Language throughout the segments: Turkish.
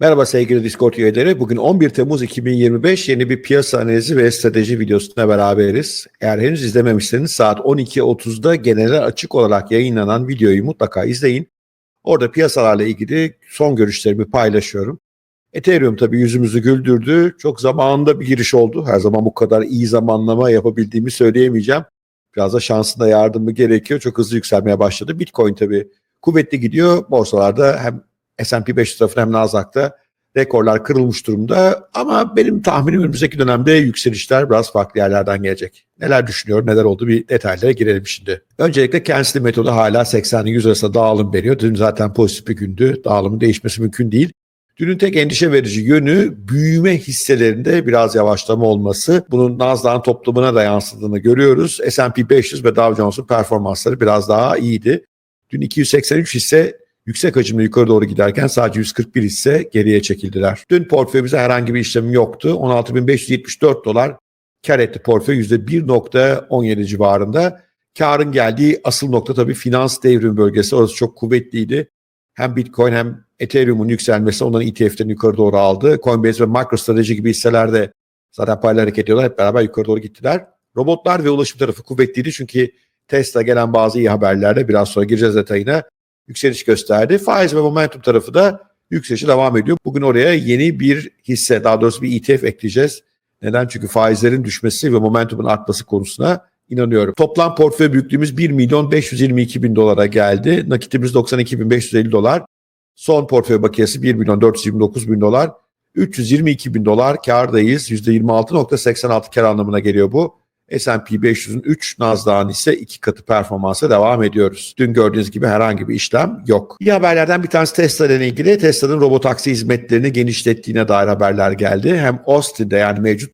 Merhaba sevgili Discord üyeleri. Bugün 11 Temmuz 2025 yeni bir piyasa analizi ve strateji videosuna beraberiz. Eğer henüz izlememişseniz saat 12.30'da genel açık olarak yayınlanan videoyu mutlaka izleyin. Orada piyasalarla ilgili son görüşlerimi paylaşıyorum. Ethereum tabii yüzümüzü güldürdü. Çok zamanında bir giriş oldu. Her zaman bu kadar iyi zamanlama yapabildiğimi söyleyemeyeceğim. Biraz da şansında yardımı gerekiyor. Çok hızlı yükselmeye başladı. Bitcoin tabii kuvvetli gidiyor. Borsalarda hem S&P 500 tarafında hem Nasdaq'ta rekorlar kırılmış durumda. Ama benim tahminim önümüzdeki dönemde yükselişler biraz farklı yerlerden gelecek. Neler düşünüyor, neler oldu bir detaylara girelim şimdi. Öncelikle kendisi metodu hala 80-100 arasında dağılım veriyor. Dün zaten pozitif bir gündü. Dağılımın değişmesi mümkün değil. Dünün tek endişe verici yönü büyüme hisselerinde biraz yavaşlama olması. Bunun Nasdaq'ın toplamına da yansıdığını görüyoruz. S&P 500 ve Dow Jones'un performansları biraz daha iyiydi. Dün 283 hisse yüksek hacimle yukarı doğru giderken sadece 141 hisse geriye çekildiler. Dün portföyümüzde herhangi bir işlemim yoktu. 16.574 dolar kar etti portföy %1.17 civarında. Karın geldiği asıl nokta tabii finans devrim bölgesi. Orası çok kuvvetliydi. Hem Bitcoin hem Ethereum'un yükselmesi onların ETF'lerini yukarı doğru aldı. Coinbase ve MicroStrategy gibi hisselerde zaten payla hareket ediyorlar. Hep beraber yukarı doğru gittiler. Robotlar ve ulaşım tarafı kuvvetliydi çünkü Tesla gelen bazı iyi haberlerle biraz sonra gireceğiz detayına yükseliş gösterdi. Faiz ve momentum tarafı da yükselişe devam ediyor. Bugün oraya yeni bir hisse daha doğrusu bir ETF ekleyeceğiz. Neden? Çünkü faizlerin düşmesi ve momentumun artması konusuna inanıyorum. Toplam portföy büyüklüğümüz 1 milyon 522 bin dolara geldi. Nakitimiz 92 bin 550 dolar. Son portföy bakiyesi 1 milyon 429 bin dolar. 322 bin dolar kardayız. %26.86 kar anlamına geliyor bu. S&P 500'ün 3, Nasdaq'ın ise 2 katı performansa devam ediyoruz. Dün gördüğünüz gibi herhangi bir işlem yok. İyi haberlerden bir tanesi Tesla ile ilgili. Tesla'nın robotaksi hizmetlerini genişlettiğine dair haberler geldi. Hem Austin'de yani mevcut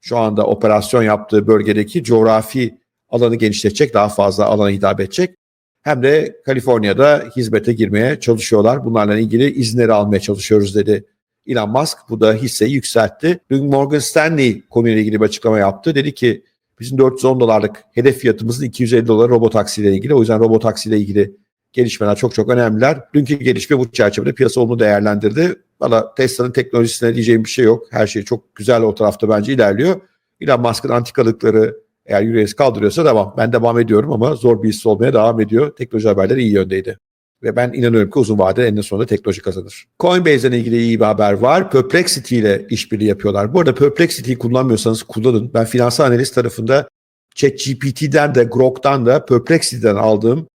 şu anda operasyon yaptığı bölgedeki coğrafi alanı genişletecek, daha fazla alana hitap edecek. Hem de Kaliforniya'da hizmete girmeye çalışıyorlar. Bunlarla ilgili izinleri almaya çalışıyoruz dedi Elon Musk. Bu da hisseyi yükseltti. Dün Morgan Stanley konuyla ilgili bir açıklama yaptı. Dedi ki Bizim 410 dolarlık hedef fiyatımızın 250 dolar robotaksi ile ilgili. O yüzden robotaksi ile ilgili gelişmeler çok çok önemliler. Dünkü gelişme bu çerçevede piyasa onu değerlendirdi. Valla Tesla'nın teknolojisine diyeceğim bir şey yok. Her şey çok güzel o tarafta bence ilerliyor. Elon Musk'ın antikalıkları eğer yüreğiniz kaldırıyorsa devam. Ben devam ediyorum ama zor bir hisse olmaya devam ediyor. Teknoloji haberleri iyi yöndeydi. Ve ben inanıyorum ki uzun vadede eninde sonunda teknoloji kazanır. Coinbase ile ilgili iyi bir haber var. Perplexity ile işbirliği yapıyorlar. Bu arada Perplexity'yi kullanmıyorsanız kullanın. Ben finansal analiz tarafında ChatGPT'den de Grok'tan da Perplexity'den aldığım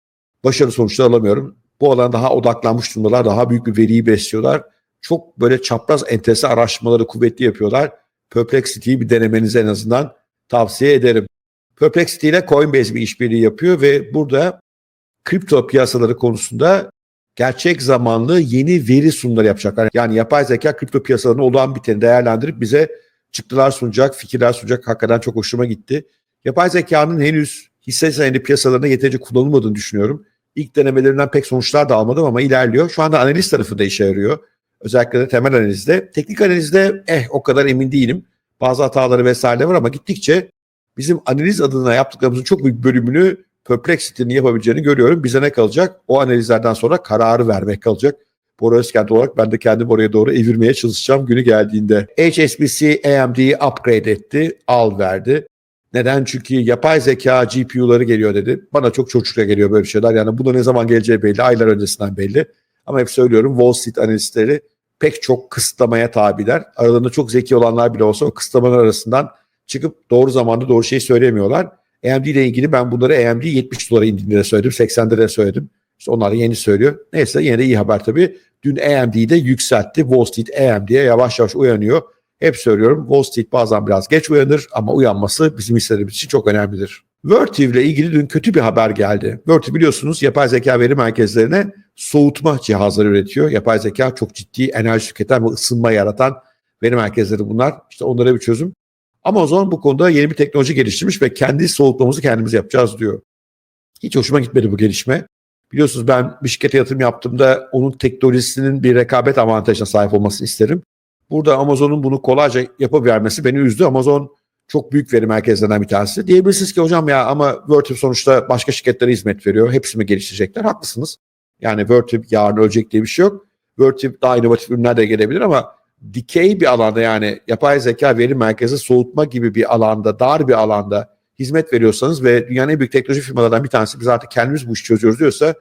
başarılı sonuçlar alamıyorum. Bu alana daha odaklanmış durumdalar. Daha büyük bir veriyi besliyorlar. Çok böyle çapraz entesi araştırmaları kuvvetli yapıyorlar. Perplexity'yi bir denemenizi en azından tavsiye ederim. Perplexity ile Coinbase bir işbirliği yapıyor ve burada kripto piyasaları konusunda gerçek zamanlı yeni veri sunumları yapacaklar. Yani yapay zeka kripto piyasalarının olan biteni değerlendirip bize çıktılar sunacak, fikirler sunacak. Hakikaten çok hoşuma gitti. Yapay zekanın henüz hisse senedi piyasalarında yeterince kullanılmadığını düşünüyorum. İlk denemelerinden pek sonuçlar da almadım ama ilerliyor. Şu anda analiz tarafında işe yarıyor. Özellikle de temel analizde. Teknik analizde eh o kadar emin değilim. Bazı hataları vesaire var ama gittikçe bizim analiz adına yaptıklarımızın çok büyük bölümünü Perplexity'nin yapabileceğini görüyorum. Bize ne kalacak? O analizlerden sonra kararı vermek kalacak. Bora Özkent olarak ben de kendimi oraya doğru evirmeye çalışacağım günü geldiğinde. HSBC AMD'yi upgrade etti, al verdi. Neden? Çünkü yapay zeka GPU'ları geliyor dedi. Bana çok çocukça geliyor böyle şeyler. Yani bu da ne zaman geleceği belli. Aylar öncesinden belli. Ama hep söylüyorum Wall Street analistleri pek çok kısıtlamaya tabiler. Aralarında çok zeki olanlar bile olsa o kısıtlamalar arasından çıkıp doğru zamanda doğru şeyi söylemiyorlar. AMD ile ilgili ben bunları AMD 70 dolara indiğinde de söyledim. 80'de de söyledim. İşte onlar yeni söylüyor. Neyse yine de iyi haber tabii. Dün AMD'yi de yükseltti. Wall Street AMD'ye yavaş yavaş uyanıyor. Hep söylüyorum Wall Street bazen biraz geç uyanır ama uyanması bizim hisselerimiz için çok önemlidir. Vertiv ile ilgili dün kötü bir haber geldi. Vertiv biliyorsunuz yapay zeka veri merkezlerine soğutma cihazları üretiyor. Yapay zeka çok ciddi enerji tüketen ve ısınma yaratan veri merkezleri bunlar. İşte onlara bir çözüm. Amazon bu konuda yeni bir teknoloji geliştirmiş ve kendi soğutmamızı kendimiz yapacağız diyor. Hiç hoşuma gitmedi bu gelişme. Biliyorsunuz ben bir şirkete yatırım yaptığımda onun teknolojisinin bir rekabet avantajına sahip olmasını isterim. Burada Amazon'un bunu kolayca yapabilmesi beni üzdü. Amazon çok büyük veri merkezlerinden bir tanesi. Diyebilirsiniz ki hocam ya ama Vertiv sonuçta başka şirketlere hizmet veriyor. Hepsi mi geliştirecekler? Haklısınız. Yani Vertiv yarın ölecek diye bir şey yok. Vertiv daha inovatif ürünler de gelebilir ama dikey bir alanda yani yapay zeka veri merkezi soğutma gibi bir alanda, dar bir alanda hizmet veriyorsanız ve dünyanın en büyük teknoloji firmalarından bir tanesi biz artık kendimiz bu işi çözüyoruz diyorsa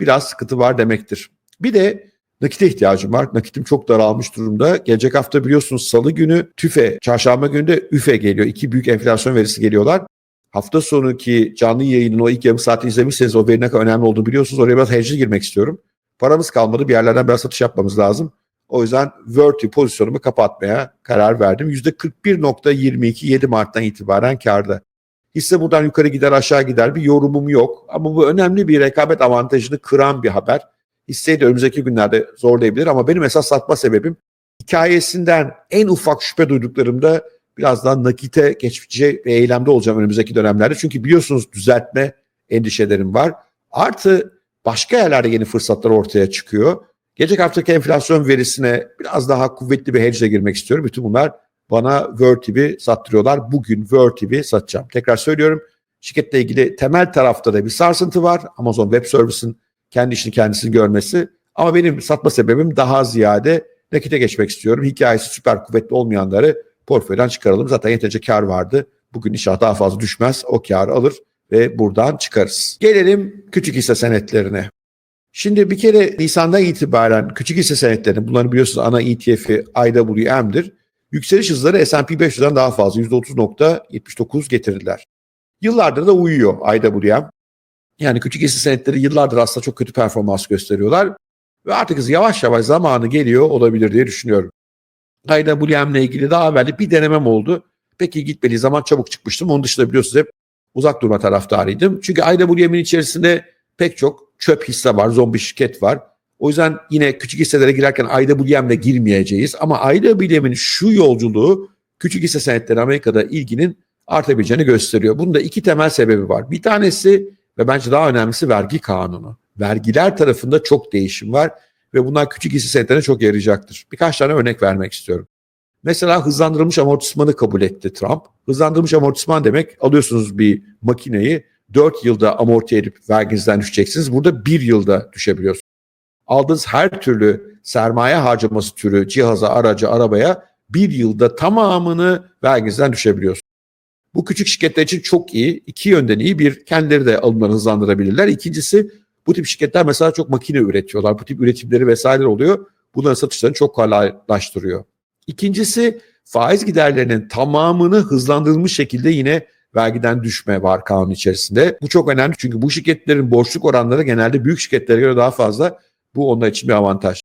biraz sıkıntı var demektir. Bir de nakite ihtiyacım var. Nakitim çok daralmış durumda. Gelecek hafta biliyorsunuz salı günü TÜFE, çarşamba günü de üfe geliyor. İki büyük enflasyon verisi geliyorlar. Hafta sonuki canlı yayının o ilk yarım saati izlemişseniz o veri ne kadar önemli olduğunu biliyorsunuz. Oraya biraz hedge girmek istiyorum. Paramız kalmadı. Bir yerlerden biraz satış yapmamız lazım. O yüzden Verti pozisyonumu kapatmaya karar verdim. %41.22 7 Mart'tan itibaren karda. Hisse buradan yukarı gider aşağı gider bir yorumum yok. Ama bu önemli bir rekabet avantajını kıran bir haber. Hisseyi de önümüzdeki günlerde zorlayabilir ama benim esas satma sebebim hikayesinden en ufak şüphe duyduklarımda biraz daha nakite geçici bir eylemde olacağım önümüzdeki dönemlerde. Çünkü biliyorsunuz düzeltme endişelerim var. Artı başka yerlerde yeni fırsatlar ortaya çıkıyor. Gelecek haftaki enflasyon verisine biraz daha kuvvetli bir hedge girmek istiyorum. Bütün bunlar bana Vertiv'i sattırıyorlar. Bugün Vertiv'i satacağım. Tekrar söylüyorum. Şirketle ilgili temel tarafta da bir sarsıntı var. Amazon Web Service'ın kendi işini kendisini görmesi. Ama benim satma sebebim daha ziyade nakite geçmek istiyorum. Hikayesi süper kuvvetli olmayanları portföyden çıkaralım. Zaten yeterince kar vardı. Bugün inşallah daha fazla düşmez. O karı alır ve buradan çıkarız. Gelelim küçük hisse senetlerine. Şimdi bir kere Nisan'dan itibaren küçük hisse senetlerinin bunları biliyorsunuz ana ETF'i IWM'dir. Yükseliş hızları S&P 500'den daha fazla %30.79 getirdiler. Yıllardır da uyuyor IWM. Yani küçük hisse senetleri yıllardır aslında çok kötü performans gösteriyorlar. Ve artık yavaş yavaş zamanı geliyor olabilir diye düşünüyorum. IWM ile ilgili daha evvel bir denemem oldu. Peki gitmediği zaman çabuk çıkmıştım. Onun dışında biliyorsunuz hep uzak durma taraftarıydım. Çünkü IWM'in içerisinde pek çok çöp hisse var, zombi şirket var. O yüzden yine küçük hisselere girerken IWM'le girmeyeceğiz. Ama IWM'in şu yolculuğu küçük hisse senetleri Amerika'da ilginin artabileceğini gösteriyor. Bunda iki temel sebebi var. Bir tanesi ve bence daha önemlisi vergi kanunu. Vergiler tarafında çok değişim var ve bunlar küçük hisse senetlerine çok yarayacaktır. Birkaç tane örnek vermek istiyorum. Mesela hızlandırılmış amortismanı kabul etti Trump. Hızlandırılmış amortisman demek alıyorsunuz bir makineyi 4 yılda amorti edip verginizden düşeceksiniz. Burada 1 yılda düşebiliyorsunuz. Aldığınız her türlü sermaye harcaması türü cihaza, araca, arabaya bir yılda tamamını verginizden düşebiliyorsunuz. Bu küçük şirketler için çok iyi. İki yönden iyi. Bir, kendileri de alımları hızlandırabilirler. İkincisi, bu tip şirketler mesela çok makine üretiyorlar. Bu tip üretimleri vesaire oluyor. Bunların satışlarını çok kolaylaştırıyor. İkincisi, faiz giderlerinin tamamını hızlandırılmış şekilde yine vergiden düşme var kanun içerisinde. Bu çok önemli çünkü bu şirketlerin borçluk oranları genelde büyük şirketlere göre daha fazla. Bu onlar için bir avantaj.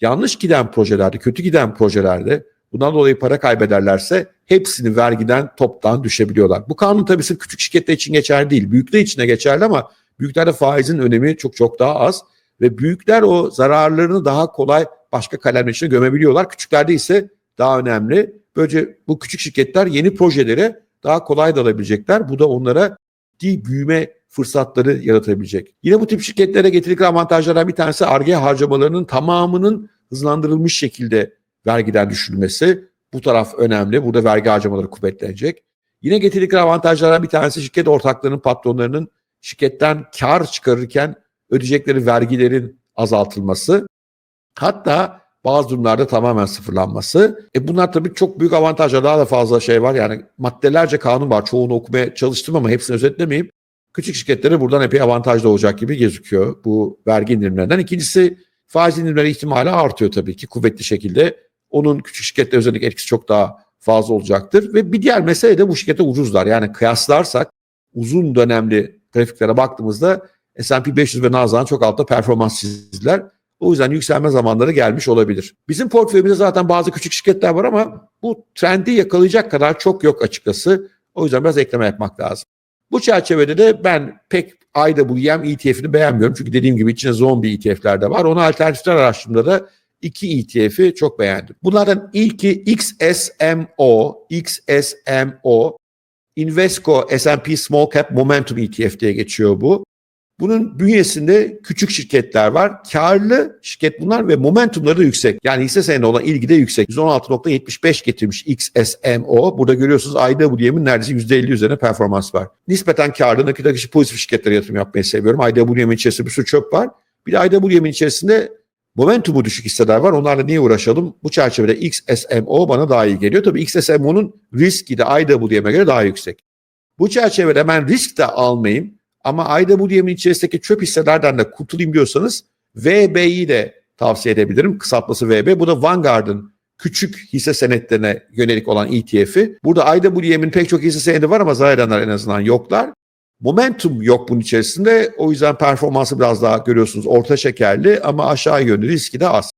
Yanlış giden projelerde, kötü giden projelerde bundan dolayı para kaybederlerse hepsini vergiden toptan düşebiliyorlar. Bu kanun tabii sırf küçük şirketler için geçerli değil. Büyükler için de geçerli ama büyüklerde faizin önemi çok çok daha az ve büyükler o zararlarını daha kolay başka kalemler içine gömebiliyorlar. Küçüklerde ise daha önemli. Böylece bu küçük şirketler yeni projelere daha kolay dalabilecekler. Bu da onlara ciddi büyüme fırsatları yaratabilecek. Yine bu tip şirketlere getirdikleri avantajlardan bir tanesi ARGE harcamalarının tamamının hızlandırılmış şekilde vergiden düşürülmesi. Bu taraf önemli. Burada vergi harcamaları kuvvetlenecek. Yine getirdikleri avantajlardan bir tanesi şirket ortaklarının, patronlarının şirketten kar çıkarırken ödeyecekleri vergilerin azaltılması. Hatta bazı durumlarda tamamen sıfırlanması. E bunlar tabii çok büyük avantajlar. Daha da fazla şey var. Yani maddelerce kanun var. Çoğunu okumaya çalıştım ama hepsini özetlemeyeyim. Küçük şirketlere buradan epey avantajlı olacak gibi gözüküyor bu vergi indirimlerinden. İkincisi faiz indirimleri ihtimali artıyor tabii ki kuvvetli şekilde. Onun küçük şirketler özellikle etkisi çok daha fazla olacaktır. Ve bir diğer mesele de bu şirkete ucuzlar. Yani kıyaslarsak uzun dönemli grafiklere baktığımızda S&P 500 ve Nasdaq'ın çok altta performans çizdiler. O yüzden yükselme zamanları gelmiş olabilir. Bizim portföyümüzde zaten bazı küçük şirketler var ama bu trendi yakalayacak kadar çok yok açıkçası. O yüzden biraz ekleme yapmak lazım. Bu çerçevede de ben pek IWM ETF'ini beğenmiyorum. Çünkü dediğim gibi içinde zombi ETF'ler de var. Ona alternatifler araştırdığımda da iki ETF'i çok beğendim. Bunlardan ilki XSMO, XSMO, Invesco S&P Small Cap Momentum ETF diye geçiyor bu. Bunun bünyesinde küçük şirketler var. Karlı şirket bunlar ve momentumları da yüksek. Yani hisse senedi olan ilgi de yüksek. %16.75 getirmiş XSMO. Burada görüyorsunuz IWM'in neredeyse %50 üzerine performans var. Nispeten karlı nakit akışı pozitif şirketlere yatırım yapmayı seviyorum. IWM'in içerisinde bir sürü çöp var. Bir de IWM'in içerisinde Momentumu düşük hisseler var. Onlarla niye uğraşalım? Bu çerçevede XSMO bana daha iyi geliyor. Tabii XSMO'nun riski de IWM'e göre daha yüksek. Bu çerçevede ben risk de almayayım ama IWM'in içerisindeki çöp hisselerden de kurtulayım diyorsanız VB'yi de tavsiye edebilirim. Kısaltması VB. Bu da Vanguard'ın küçük hisse senetlerine yönelik olan ETF'i. Burada IWM'in pek çok hisse senedi var ama zarar edenler en azından yoklar. Momentum yok bunun içerisinde. O yüzden performansı biraz daha görüyorsunuz orta şekerli ama aşağı yönlü riski de az.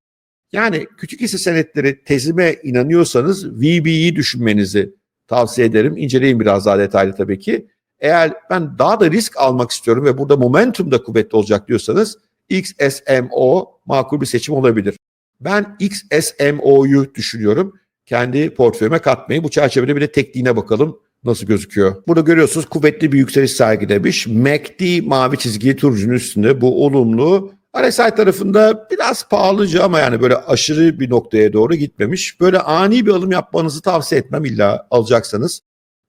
Yani küçük hisse senetleri tezime inanıyorsanız VB'yi düşünmenizi tavsiye ederim. İnceleyin biraz daha detaylı tabii ki. Eğer ben daha da risk almak istiyorum ve burada momentum da kuvvetli olacak diyorsanız XSMO makul bir seçim olabilir. Ben XSMO'yu düşünüyorum. Kendi portföyüme katmayı. Bu çerçevede bir de tekniğine bakalım nasıl gözüküyor. Burada görüyorsunuz kuvvetli bir yükseliş sergilemiş. MACD mavi çizgi turucunun üstünde bu olumlu. RSI tarafında biraz pahalıca ama yani böyle aşırı bir noktaya doğru gitmemiş. Böyle ani bir alım yapmanızı tavsiye etmem illa alacaksanız.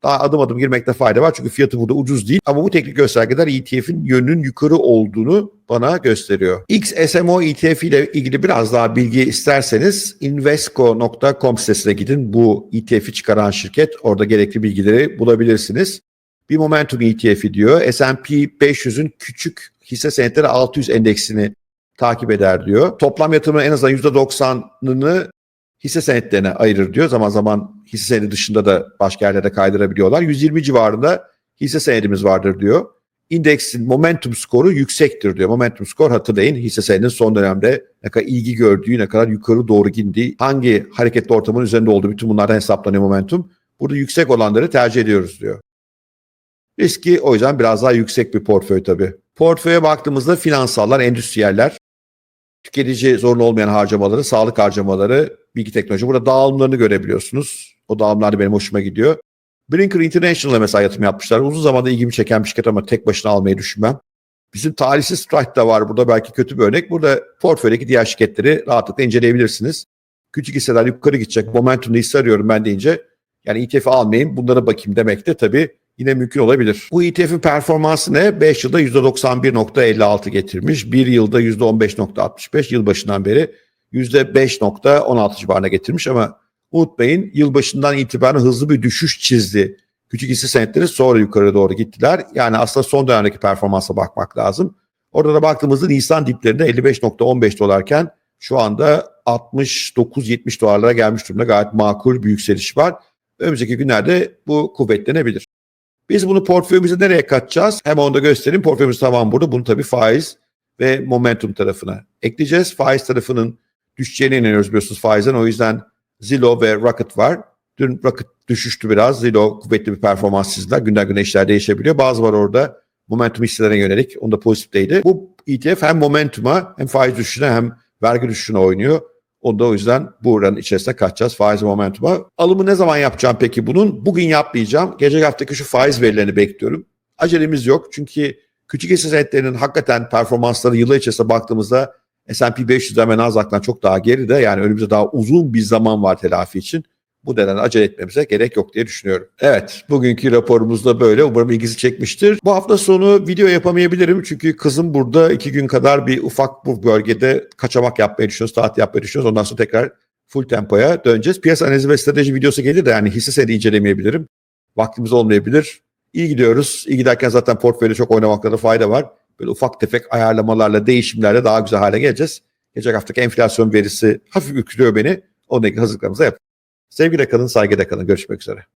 Daha adım adım girmekte fayda var çünkü fiyatı burada ucuz değil. Ama bu teknik göstergeler ETF'in yönünün yukarı olduğunu bana gösteriyor. XSMO ETF ile ilgili biraz daha bilgi isterseniz invesco.com sitesine gidin. Bu ETF'i çıkaran şirket. Orada gerekli bilgileri bulabilirsiniz. Bir Momentum ETF'i diyor. S&P 500'ün küçük hisse senetleri 600 endeksini takip eder diyor. Toplam yatırımın en azından %90'ını hisse senetlerine ayırır diyor. Zaman zaman hisse senedi dışında da başka yerlere kaydırabiliyorlar. 120 civarında hisse senedimiz vardır diyor. İndeksin momentum skoru yüksektir diyor. Momentum skor hatırlayın hisse senedinin son dönemde ne kadar ilgi gördüğü, ne kadar yukarı doğru indiği, hangi hareketli ortamın üzerinde olduğu bütün bunlardan hesaplanıyor momentum. Burada yüksek olanları tercih ediyoruz diyor. Riski o yüzden biraz daha yüksek bir portföy tabii. Portföye baktığımızda finansallar, endüstriyeller, tüketici zorunlu olmayan harcamaları, sağlık harcamaları, bilgi teknoloji. Burada dağılımlarını görebiliyorsunuz. O dağılımlar da benim hoşuma gidiyor. Brinker International'a mesela yatırım yapmışlar. Uzun zamanda ilgimi çeken bir şirket ama tek başına almayı düşünmem. Bizim talihsiz Strike da var burada belki kötü bir örnek. Burada portföydeki diğer şirketleri rahatlıkla inceleyebilirsiniz. Küçük hisseler yukarı gidecek. Momentum'da hisse arıyorum ben deyince. Yani ETF almayayım bunlara bakayım demek de tabii yine mümkün olabilir. Bu ETF'in performansı ne? 5 yılda %91.56 getirmiş. 1 yılda %15.65 yıl başından beri %5.16 civarına getirmiş ama unutmayın yılbaşından itibaren hızlı bir düşüş çizdi. Küçük hisse senetleri sonra yukarı doğru gittiler. Yani aslında son dönemdeki performansa bakmak lazım. Orada da baktığımızda Nisan diplerinde 55.15 dolarken şu anda 69-70 dolarlara gelmiş durumda. Gayet makul bir yükseliş var. Önümüzdeki günlerde bu kuvvetlenebilir. Biz bunu portföyümüze nereye katacağız? Hem onu da göstereyim. Portföyümüz tamam burada. Bunu tabii faiz ve momentum tarafına ekleyeceğiz. Faiz tarafının düşeceğine inanıyoruz biliyorsunuz faizden. O yüzden Zillow ve Rocket var. Dün Rocket düşüştü biraz. Zillow kuvvetli bir performans çizdiler. Günden güne işler değişebiliyor. Bazı var orada momentum hisselerine yönelik. Onda pozitifteydi. Bu ETF hem momentuma hem faiz düşüşüne hem vergi düşüşüne oynuyor. Onda o yüzden bu oranın içerisine kaçacağız faiz momentuma. Alımı ne zaman yapacağım peki bunun? Bugün yapmayacağım. Gelecek haftaki şu faiz verilerini bekliyorum. Acelemiz yok çünkü küçük hisse senetlerinin hakikaten performansları yılı içerisinde baktığımızda S&P 500'den ve Nasdaq'tan çok daha geride. Yani önümüzde daha uzun bir zaman var telafi için. Bu nedenle acele etmemize gerek yok diye düşünüyorum. Evet, bugünkü raporumuz da böyle. Umarım ilgisi çekmiştir. Bu hafta sonu video yapamayabilirim. Çünkü kızım burada iki gün kadar bir ufak bu bölgede kaçamak yapmayı düşünüyoruz, tatil yapmayı düşünüyoruz. Ondan sonra tekrar full tempoya döneceğiz. Piyasa analizi ve strateji videosu gelir de yani hisse senedi incelemeyebilirim. Vaktimiz olmayabilir. İyi gidiyoruz. İyi giderken zaten portföyde çok oynamakta da fayda var. Böyle ufak tefek ayarlamalarla, değişimlerle daha güzel hale geleceğiz. Gelecek haftaki enflasyon verisi hafif ürkütüyor beni. Onunla ilgili hazırlıklarımızı yap. Sevgiyle kalın, saygıyla kalın. Görüşmek üzere.